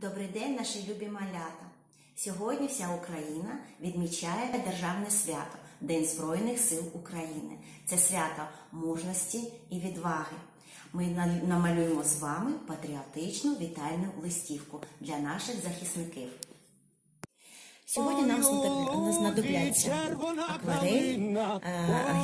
Добрий день, наші любі малята. Сьогодні вся Україна відмічає державне свято День Збройних сил України. Це свято мужності і відваги. Ми намалюємо з вами патріотичну вітальну листівку для наших захисників. Сьогодні нам знадобляться акварель,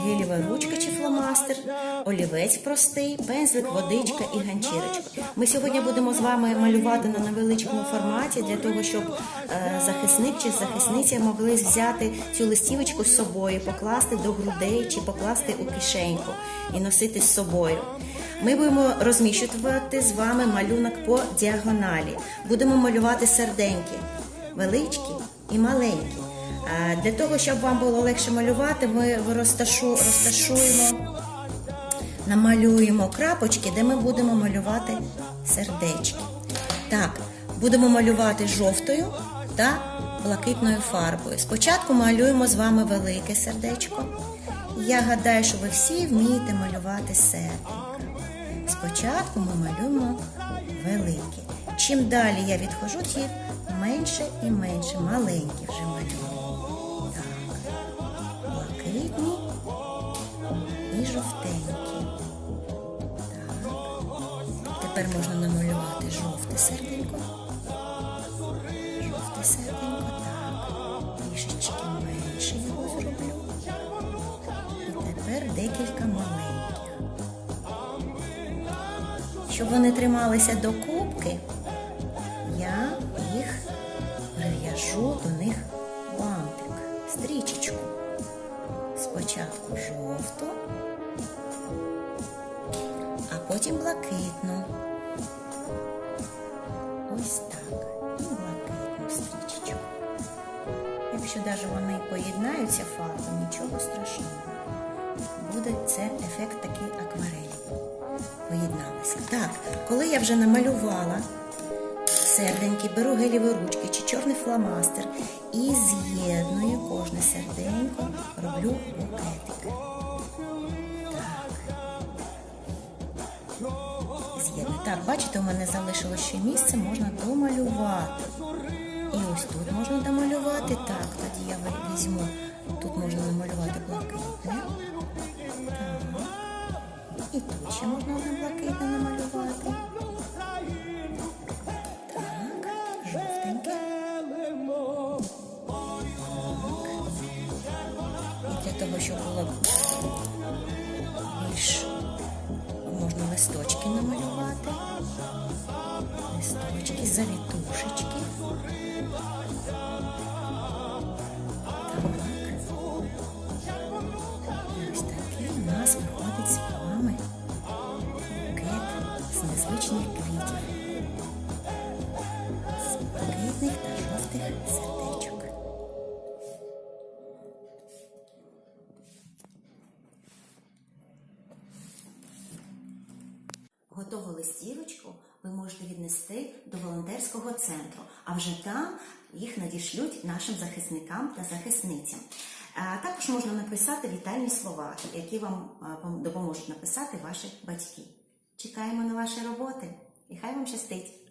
гелєва ручка чи фломастер, олівець простий, пензлик, водичка і ганчірочка. Ми сьогодні будемо з вами малювати на невеличкому форматі для того, щоб е, захисник чи захисниця могли взяти цю листівочку з собою, покласти до грудей чи покласти у кишеньку і носити з собою. Ми будемо розміщувати з вами малюнок по діагоналі. Будемо малювати серденьки величкі і маленькі. Для того, щоб вам було легше малювати, ми розташу, розташуємо, намалюємо крапочки, де ми будемо малювати сердечки. Так, будемо малювати жовтою та блакитною фарбою. Спочатку малюємо з вами велике сердечко. Я гадаю, що ви всі вмієте малювати серденька. Спочатку ми малюємо великі. Чим далі я відходжу, тим менше і менше, маленькі вже малюю. Так, блакитні і жовтенькі. Так. Тепер можна намалювати жовте серденько. Жовте серденько, так. Трішечки менше його зроблю. І тепер декілька маленьких. Щоб вони трималися до кубки, я їх прив'яжу до них бантик, стрічечку. Спочатку жовту, а потім блакитну. Ось так. І блакитну стрічечку. Якщо навіть вони поєднаються фарби, нічого страшного. Буде це ефект такий акварелі поєдналися. Так, коли я вже намалювала серденьки, беру гелєві ручки чи чорний фломастер і з'єдную кожне серденько, роблю букетик. Так. З'єдную. Так, бачите, у мене залишилось ще місце, можна домалювати. І ось тут можна домалювати. Так, тоді я візьму, тут можна намалювати блакитне. Так. І тут ще можна одне блакитне намалювати. Так, жовтеньке. І для того, щоб було більш можна листочки намалювати. Листочки, завітушечки. Так. Сердечок. Готову листівочку ви можете віднести до волонтерського центру, а вже там їх надішлють нашим захисникам та захисницям. Також можна написати вітальні слова, які вам допоможуть написати ваші батьки. Чекаємо на ваші роботи і хай вам щастить!